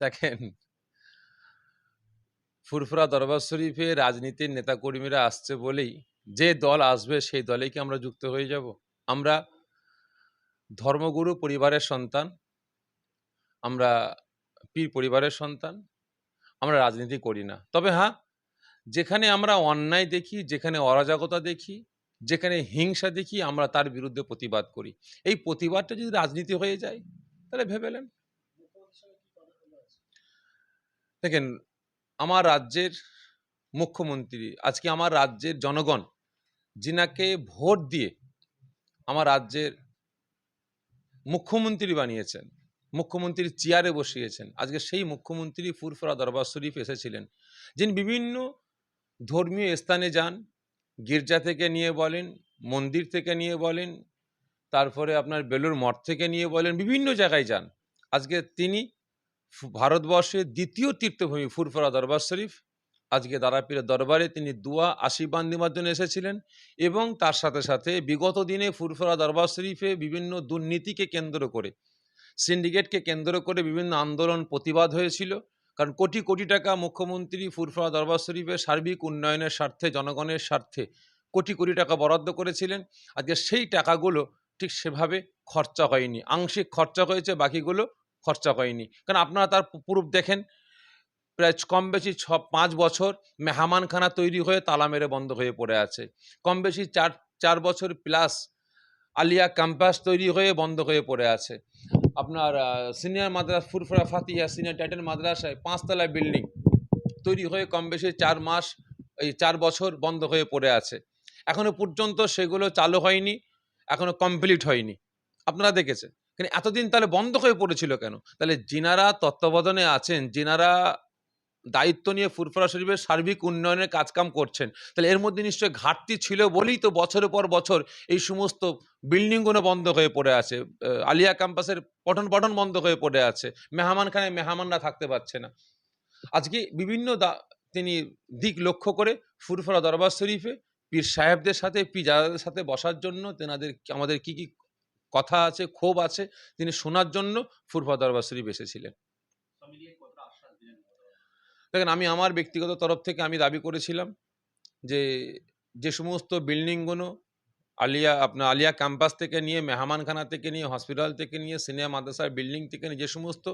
দেখেন, ফুরফুরা দরবার শরীফে রাজনীতির নেতাকর্মীরা আসছে বলেই যে দল আসবে, সেই দলেই কি আমরা যুক্ত হয়ে যাব? আমরা ধর্মগুরু পরিবারের সন্তান, আমরা পীর পরিবারের সন্তান, আমরা রাজনীতি করি না। তবে হ্যাঁ যেখানে আমরা অন্যায় দেখি, যেখানে অরাজকতা দেখি, যেখানে হিংসা দেখি, আমরা তার বিরুদ্ধে প্রতিবাদ করি। এই প্রতিবাদটা যদি রাজনীতি হয়ে যায়, তাহলে ভেবেলেন দেখেন, আমার রাজ্যের মুখ্যমন্ত্রী, আজকে আমার রাজ্যের জনগণ, যিনাকে ভোট দিয়ে আমার রাজ্যের মুখ্যমন্ত্রী বানিয়েছেন, মুখ্যমন্ত্রীর চেয়ারে বসিয়েছেন, আজকে সেই মুখ্যমন্ত্রী ফুরফুরা দরবার শরীফ এসেছিলেন। যিনি বিভিন্ন ধর্মীয় স্থানে যান, গির্জা থেকে নিয়ে বলেন, মন্দির থেকে নিয়ে বলেন, তারপরে আপনার বেলুর মঠ থেকে নিয়ে বলেন, বিভিন্ন জায়গায় যান। আজকে তিনি ভারতবর্ষের দ্বিতীয় তীর্থভূমি ফুরফরা দরবার শরীফ। আজকে দারাপীরের দরবারে তিনি দুয়া, আশীর্বাদ নেওয়ার জন্য এসেছিলেন এবং তার সাথে সাথে বিগত দিনে ফুরফরা দরবার শরীফে বিভিন্ন দুর্নীতিকে কেন্দ্র করে, সিন্ডিকেটকে কেন্দ্র করে বিভিন্ন আন্দোলন, প্রতিবাদ হয়েছিল। কারণ কোটি কোটি টাকা মুখ্যমন্ত্রী ফুরফরা দরবার শরীফের সার্বিক উন্নয়নের স্বার্থে, জনগণের স্বার্থে কোটি কোটি টাকা বরাদ্দ করেছিলেন। আজকে সেই টাকাগুলো ঠিক সেভাবে খরচা হয়নি। আংশিক খরচা হয়েছে, বাকিগুলো খরচা হয়নি। কারণ আপনারা তার প্রুফ দেখেন, প্রায় কম বেশি ছ, পাঁচ বছর মেহমানখানা তৈরি হয়ে তালা মেরে বন্ধ হয়ে পড়ে আছে। কম বেশি চার চার বছর প্লাস আলিয়া ক্যাম্পাস তৈরি হয়ে বন্ধ হয়ে পড়ে আছে। আপনার সিনিয়র মাদ্রাস, ফুরফুরা ফাতিয়া সিনিয়র টাইটেল মাদ্রাসায় পাঁচতলা বিল্ডিং তৈরি হয়ে কম বেশি চার মাস, এই চার বছর বন্ধ হয়ে পড়ে আছে। এখনও পর্যন্ত সেগুলো চালু হয়নি, এখনও কমপ্লিট হয়নি। আপনারা দেখেছেন। কিন্তু এতদিন তাহলে বন্ধ হয়ে পড়েছিল কেন? তাহলে যিনারা তত্ত্বাবধানে আছেন, যিনারা দায়িত্ব নিয়ে ফুরফুরা শরীফের সার্বিক উন্নয়নের কাজকাম করছেন, তাহলে এর মধ্যে নিশ্চয়ই ঘাটতি ছিল বলেই তো বছরের পর বছর এই সমস্ত বিল্ডিংগুলো বন্ধ হয়ে পড়ে আছে আলিয়া ক্যাম্পাসের পঠন পঠন বন্ধ হয়ে পড়ে আছে, মেহমানখানায় মেহমানরা থাকতে পারছে না। আজকে বিভিন্ন তিনি দিক লক্ষ্য করে ফুরফুরা দরবার শরীফে পীর সাহেবদের সাথে পীজাদাদের সাথে বসার জন্য তেনাদের আমাদের কি কি কথা আছে, ক্ষোভ আছে, তিনি শোনার জন্য ফুরফা দরবার শরীফ এসেছিলেন। দেখেন, আমি আমার ব্যক্তিগত তরফ থেকে আমি দাবি করেছিলাম যে যে সমস্ত বিল্ডিংগুলো আলিয়া, আপনার আলিয়া ক্যাম্পাস থেকে নিয়ে, মেহমানখানা থেকে নিয়ে, হসপিটাল থেকে নিয়ে, সিনিয়র মাদ্রাসার বিল্ডিং থেকে নিয়ে, যে সমস্ত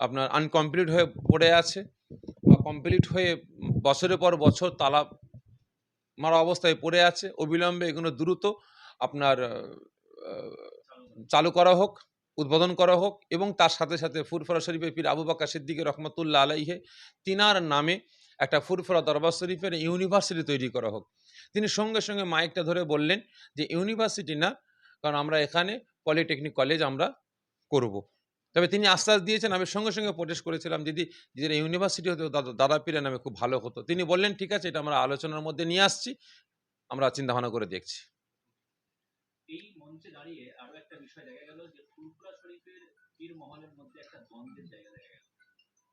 আপনার আনকমপ্লিট হয়ে পড়ে আছে বা কমপ্লিট হয়ে বছরের পর বছর তালা মারা অবস্থায় পড়ে আছে, অবিলম্বে এগুলো দ্রুত আপনার চালু করা হোক, উদ্বোধন করা হোক এবং তার সাথে সাথে ফুরফরা শরীফের পীর আবু বাক্কা সিদ্দিকের রহমতুল্লাহ আলাইহে তিনার নামে একটা ফুরফরা দরবার শরীফের ইউনিভার্সিটি তৈরি করা হোক। তিনি সঙ্গে সঙ্গে মাইকটা ধরে বললেন যে, ইউনিভার্সিটি না, কারণ আমরা এখানে পলিটেকনিক কলেজ আমরা করব। তবে তিনি আশ্বাস দিয়েছেন, আমি সঙ্গে সঙ্গে প্রোটেস্ট করেছিলাম যদি যদি ইউনিভার্সিটি হতো দাদা দাদা পীরের নামে খুব ভালো হতো। তিনি বললেন, ঠিক আছে, এটা আমরা আলোচনার মধ্যে নিয়ে আসছি, আমরা চিন্তা ভাবনা করে দেখছি। মঞ্চে দাঁড়িয়ে আরও একটা বিষয় দেখা গেল যে ফুরফুরা শরীফের পীর মহলের মধ্যে একটা দ্বন্দ্বের জায়গা দেখা গেল।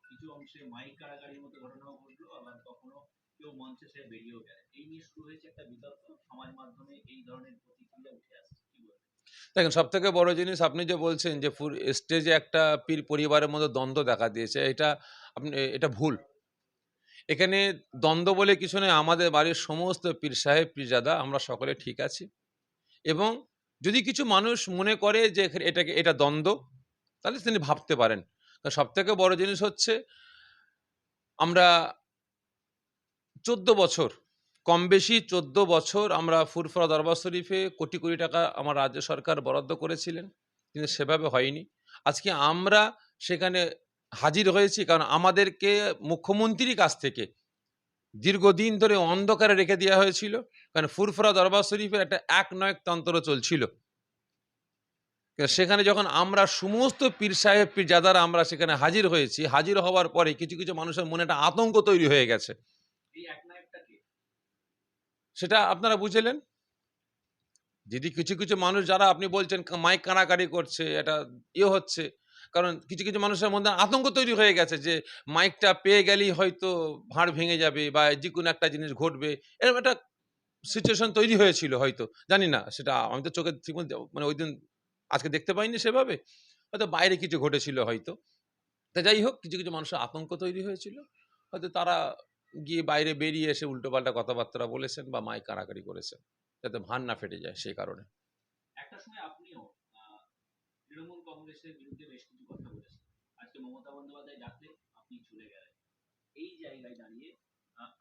কিছু অংশে মাইক কারাগারির মতো ঘটনাও ঘটলো, আবার কখনো কেউ মঞ্চে সে বেরিয়েও গেলে এই নিয়ে শুরু হয়েছে একটা বিতর্ক। সমাজ মাধ্যমে এই ধরনের প্রতিক্রিয়া উঠে আসছে। কি বলবেন? দেখেন সব থেকে বড় জিনিস আপনি যে বলছেন যে ফুর স্টেজে একটা পীর পরিবারের মধ্যে দ্বন্দ্ব দেখা দিয়েছে, এটা আপনি, এটা ভুল। এখানে দ্বন্দ্ব বলে কিছু নেই। আমাদের বাড়ির সমস্ত পীর সাহেব, পীরজাদা, আমরা সকলে ঠিক আছি। এবং যদি কিছু মানুষ মনে করে যে এটাকে, এটা দ্বন্দ্ব, তাহলে তিনি ভাবতে পারেন। সব থেকে বড় জিনিস হচ্ছে, আমরা চোদ্দ বছর কম বেশি চোদ্দ বছর আমরা ফুরফুরা দরবার শরীফে কোটি কোটি টাকা আমার রাজ্য সরকার বরাদ্দ করেছিলেন, কিন্তু সেভাবে হয়নি। আজকে আমরা সেখানে হাজির হয়েছি, কারণ আমাদেরকে মুখ্যমন্ত্রীর কাছ থেকে দীর্ঘদিন ধরে অন্ধকারে রেখে দেওয়া হয়েছিল কারণ ফুরফুরা দরবার শরীফের একটা এক নয় তন্ত্র চলছিল। সেখানে যখন আমরা সমস্ত পীর সাহেব পীর যাদারা আমরা সেখানে হাজির হয়েছি হাজির হওয়ার পরে কিছু কিছু মানুষের মনে একটা আতঙ্ক তৈরি হয়ে গেছে। সেটা আপনারা বুঝলেন? যদি কিছু কিছু মানুষ যারা আপনি বলছেন মাইক কানাকাড়ি করছে এটা ইয়ে হচ্ছে কারণ কিছু কিছু মানুষের মধ্যে আতঙ্ক তৈরি হয়ে গেছে যে মাইকটা পেয়ে গেলেই হয়তো ভাঁড় ভেঙে যাবে বা যে কোনো একটা জিনিস ঘটবে। এরকম একটা সিচুয়েশন তৈরি হয়েছিল হয়তো। জানি না, সেটা আমি তো চোখে ঠিক মানে ওই দিন আজকে দেখতে পাইনি সেভাবে। হয়তো বাইরে কিছু ঘটেছিল হয়তো। তা যাই হোক, কিছু কিছু মানুষের আতঙ্ক তৈরি হয়েছিল। হয়তো তারা গিয়ে বাইরে বেরিয়ে এসে উল্টোপাল্টা কথাবার্তা বলেছেন বা মাইক কাড়াকাড়ি করেছেন। যাতে ভান না ফেটে যায় সেই কারণে। একটা সময় আপনিও তৃণমূল কংগ্রেসের বিরুদ্ধে বেশ কিছু কথা বলেছেন আজকে মমতা বন্দ্যোপাধ্যায় ডাকলে আপনি চলে গেলেন এই জায়গায় দাঁড়িয়ে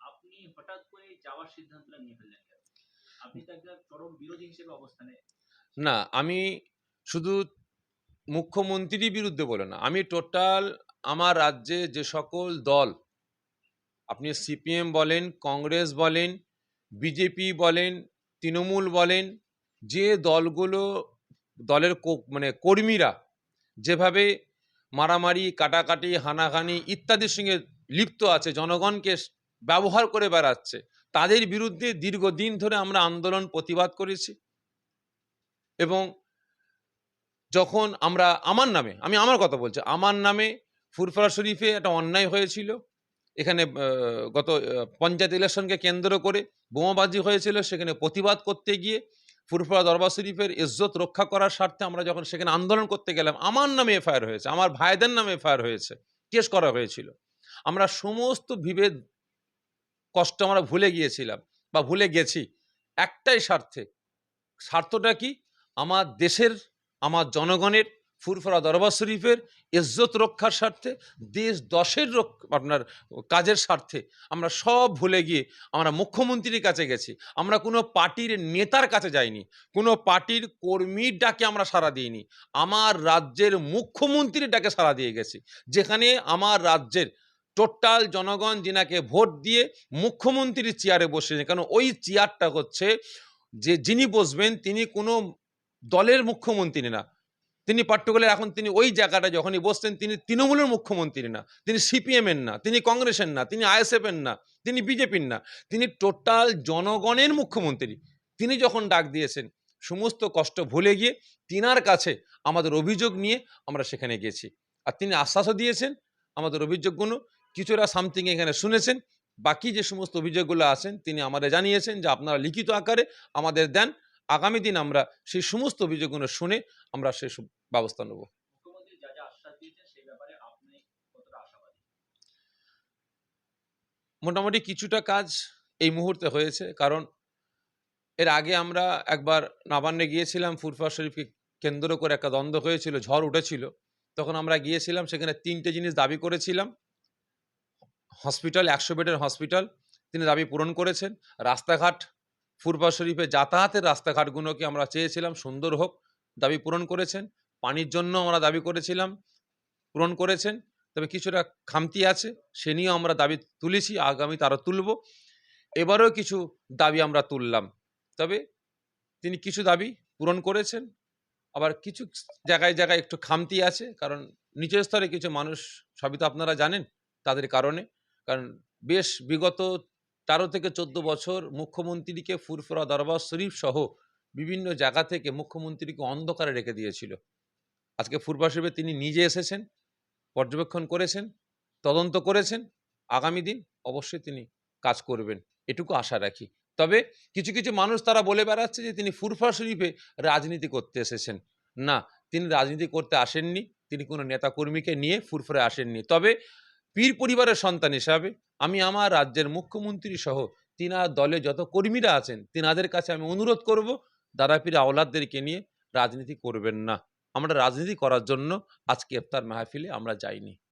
আপনি হঠাৎ করে যাওয়ার সিদ্ধান্তটা নিয়ে ফেললেন কেন? আপনি তো একটা চরম বিরোধী হিসেবে অবস্থানে না, আমি শুধু মুখ্যমন্ত্রীর বিরুদ্ধে বলে না, আমি টোটাল আমার রাজ্যে যে সকল দল, আপনি সিপিএম বলেন, কংগ্রেস বলেন, বিজেপি বলেন, তৃণমূল বলেন, যে দলগুলো দলের মানে কর্মীরা যেভাবে মারামারি, কাটাকাটি, হানাহানি ইত্যাদির সঙ্গে লিপ্ত আছে, জনগণকে ব্যবহার করে বেড়াচ্ছে, তাদের বিরুদ্ধে দীর্ঘদিন ধরে আমরা আন্দোলন প্রতিবাদ করেছি এবং যখন আমরা আমার নামে, আমি আমার কথা বলছি, আমার নামে ফুরফুরা শরীফে একটা অন্যায় হয়েছিল, এখানে গত পঞ্চায়েত ইলেকশনকে কেন্দ্র করে বোমাবাজি হয়েছিল, সেখানে প্রতিবাদ করতে গিয়ে ফুরফুরা দরবার শরীফের ইজ্জত রক্ষা করার স্বার্থে আমরা যখন সেখানে আন্দোলন করতে গেলাম, আমার নামে এফআইআর হয়েছে, আমার ভাইদের নামে এফআইআর হয়েছে, কেস করা হয়েছিল। আমরা সমস্ত বিভেদ, কষ্ট আমরা ভুলে গিয়েছিলাম বা ভুলে গেছি। একটাই স্বার্থে, স্বার্থটা কি? আমার দেশের, আমার জনগণের ফুরফুরা দরবার শরীফের ইজ্জত রক্ষার স্বার্থে, দেশ দশের আপনার কাজের স্বার্থে আমরা সব ভুলে গিয়ে আমরা মুখ্যমন্ত্রীর কাছে গেছি। আমরা কোনো পার্টির নেতার কাছে যাইনি। কোনো পার্টির কর্মীর ডাকে আমরা সাড়া দিইনি। আমার রাজ্যের মুখ্যমন্ত্রীর ডাকে সাড়া দিয়ে গেছি। যেখানে আমার রাজ্যের টোটাল জনগণ যিনাকে ভোট দিয়ে মুখ্যমন্ত্রীর চেয়ারে বসেছেন কারণ ওই চেয়ারটা হচ্ছে যে যিনি বসবেন তিনি কোনো দলের মুখ্যমন্ত্রী না। তিনি পার্টিকুলার এখন তিনি ওই জায়গাটা যখনই বসতেন তিনি তৃণমূলের মুখ্যমন্ত্রী না, তিনি সিপিএমের না, তিনি কংগ্রেসের না, তিনি আইএসএফের না, তিনি বিজেপির না, তিনি টোটাল জনগণের মুখ্যমন্ত্রী। তিনি যখন ডাক দিয়েছেন, সমস্ত কষ্ট ভুলে গিয়ে তিনার কাছে আমাদের অভিযোগ নিয়ে আমরা সেখানে গেছি। আর তিনি আশ্বাসও দিয়েছেন, আমাদের অভিযোগগুলো কিছুটা সামথিং এখানে শুনেছেন, বাকি যে সমস্ত অভিযোগগুলো আছেন তিনি আমাদের জানিয়েছেন যে আপনারা লিখিত আকারে আমাদের দেন, আগামী দিন আমরা সেই সমস্ত অভিযোগগুলো শুনে আমরা সেই ব্যবস্থা নেব। মোটামুটি কিছুটা কাজ এই মুহূর্তে হয়েছে কারণ এর আগে আমরা একবার নবান্নে গিয়েছিলাম ফুরফা শরীফকে কেন্দ্র করে একটা দ্বন্দ্ব হয়েছিল ঝড় উঠেছিল। তখন আমরা গিয়েছিলাম সেখানে তিনটে জিনিস দাবি করেছিলাম। হসপিটাল একশো বেডের হসপিটাল তিনি দাবি পূরণ করেছেন। রাস্তাঘাট ফুরফা শরীফে যাতায়াতের রাস্তাঘাটগুলোকে আমরা চেয়েছিলাম সুন্দর হোক দাবি পূরণ করেছেন। পানির জন্য আমরা দাবি করেছিলাম, পূরণ করেছেন। তবে কিছুটা খামতি আছে, সে নিয়েও আমরা দাবি তুলেছি, আগামী তারও তুলব। এবারেও কিছু দাবি আমরা তুললাম। তবে তিনি কিছু দাবি পূরণ করেছেন, আবার কিছু জায়গায় জায়গায় একটু খামতি আছে, কারণ নিচের স্তরে কিছু মানুষ, সবই তো আপনারা জানেন তাদের কারণে, কারণ বেশ বিগত তেরো থেকে চোদ্দ বছর মুখ্যমন্ত্রীকে ফুরফুরা দরবার শরীফ সহ বিভিন্ন জায়গা থেকে মুখ্যমন্ত্রীকে অন্ধকারে রেখে দিয়েছিল। আজকে শরীফে তিনি নিজে এসেছেন, পর্যবেক্ষণ করেছেন, তদন্ত করেছেন, আগামী দিন অবশ্যই তিনি কাজ করবেন, এটুকু আশা রাখি। তবে কিছু কিছু মানুষ তারা বলে বেড়াচ্ছে যে তিনি ফুরফা শরীফে রাজনীতি করতে এসেছেন। না, তিনি রাজনীতি করতে আসেননি, তিনি কোনো নেতাকর্মীকে নিয়ে ফুরফুরে আসেননি। তবে পীর পরিবারের সন্তান হিসাবে আমি আমার রাজ্যের মুখ্যমন্ত্রী সহ তিনার দলে যত কর্মীরা আছেন, তিনাদের কাছে আমি অনুরোধ করব দাদাপীর আওলাদদেরকে নিয়ে রাজনীতি করবেন না। আমরা রাজনীতি করার জন্য আজকে ইফতার মাহফিলে আমরা যাইনি।